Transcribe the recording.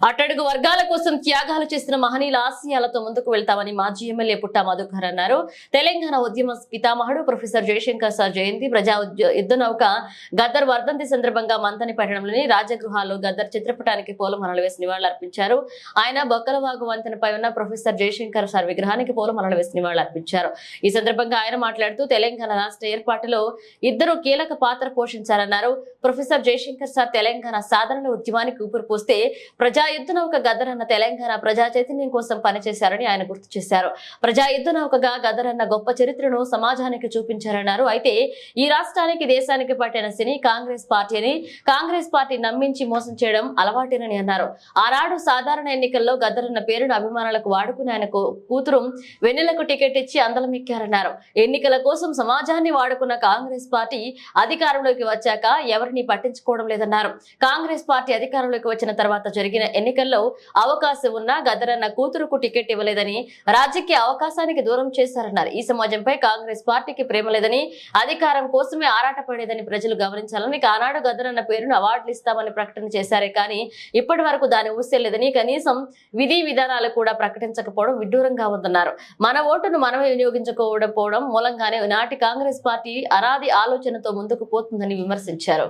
అట్టడుగు వర్గాల కోసం త్యాగాలు చేసిన మహనీయుల ఆశయాలతో ముందుకు వెళ్తామని మాజీ ఎమ్మెల్యే పుట్టా మధుకర్ అన్నారు. తెలంగాణ ఉద్యమ పితామహుడు ప్రొఫెసర్ జయశంకర్ సార్ జయంతి ప్రజా యుద్ధనౌక గద్దర్ వర్ధంతి సందర్భంగా మంతని పట్టణంలోని రాజగృహాల్లో గద్దర్ చిత్రపటానికి పూలమాలలు వేసి నివాళులర్పించారు. ఆయన బొక్కలవాగు వంతెనపై ఉన్న ప్రొఫెసర్ జయశంకర్ సార్ విగ్రహానికి పూలమాలలు వేసి నివాళులర్పించారు. ఈ సందర్భంగా ఆయన మాట్లాడుతూ తెలంగాణ రాష్ట్ర ఏర్పాటులో ఇద్దరు కీలక పాత్ర పోషించారన్నారు. ప్రొఫెసర్ జయశంకర్ సార్ తెలంగాణ సాధారణ ఉద్యమానికి ఊపిరి పోస్తే ప్రజా యుద్ధ నౌక గదర్ అన్న తెలంగాణ ప్రజా చైతన్యం కోసం పనిచేశారని ఆయన గుర్తు చేశారు. ప్రజా యుద్ధ నౌకగా గదర్ అన్న గొప్ప చరిత్రను సమాజానికి చూపించారన్నారు. అయితే ఈ రాష్ట్రానికి దేశానికి పట్టిన సిని కాంగ్రెస్ పార్టీ అని కాంగ్రెస్ పార్టీ నమ్మించి మోసం చేయడం అలవాటేనని అన్నారు. ఆనాడు సాధారణ ఎన్నికల్లో గదర్ అన్న పేరును అభిమానులకు వాడుకుని ఆయన కూ- కూతురు వెన్నెలకు టికెట్ ఇచ్చి అందలమెక్కారన్నారు ఎన్నికల కోసం సమాజాన్ని వాడుకున్న కాంగ్రెస్ పార్టీ అధికారంలోకి వచ్చాక ఎవరిని పట్టించుకోవడం లేదన్నారు. కాంగ్రెస్ పార్టీ అధికారంలోకి వచ్చిన తర్వాత జరిగిన ఎన్నికల్లో అవకాశం ఉన్నా గదరన్న కూతురుకు టికెట్ ఇవ్వలేదని రాజకీయ అవకాశానికి దూరం చేశారన్నారు. ఈ సమాజంపై కాంగ్రెస్ పార్టీకి ప్రేమ లేదని అధికారం కోసమే ఆరాటపడేదని ప్రజలు గమనించాలని ఆనాడు గదరన్న పేరును అవార్డులు ఇస్తామని ప్రకటన చేశారే. కానీ ఇప్పటి వరకు దాని ఊసేలేదని కనీసం విధి విధానాలు కూడా ప్రకటించకపోవడం విడ్డూరంగా ఉందన్నారు. మన ఓటును మనమే వినియోగించుకోవడం మూలంగానే నాటి కాంగ్రెస్ పార్టీ అరాది ఆలోచనతో ముందుకు పోతుందని విమర్శించారు.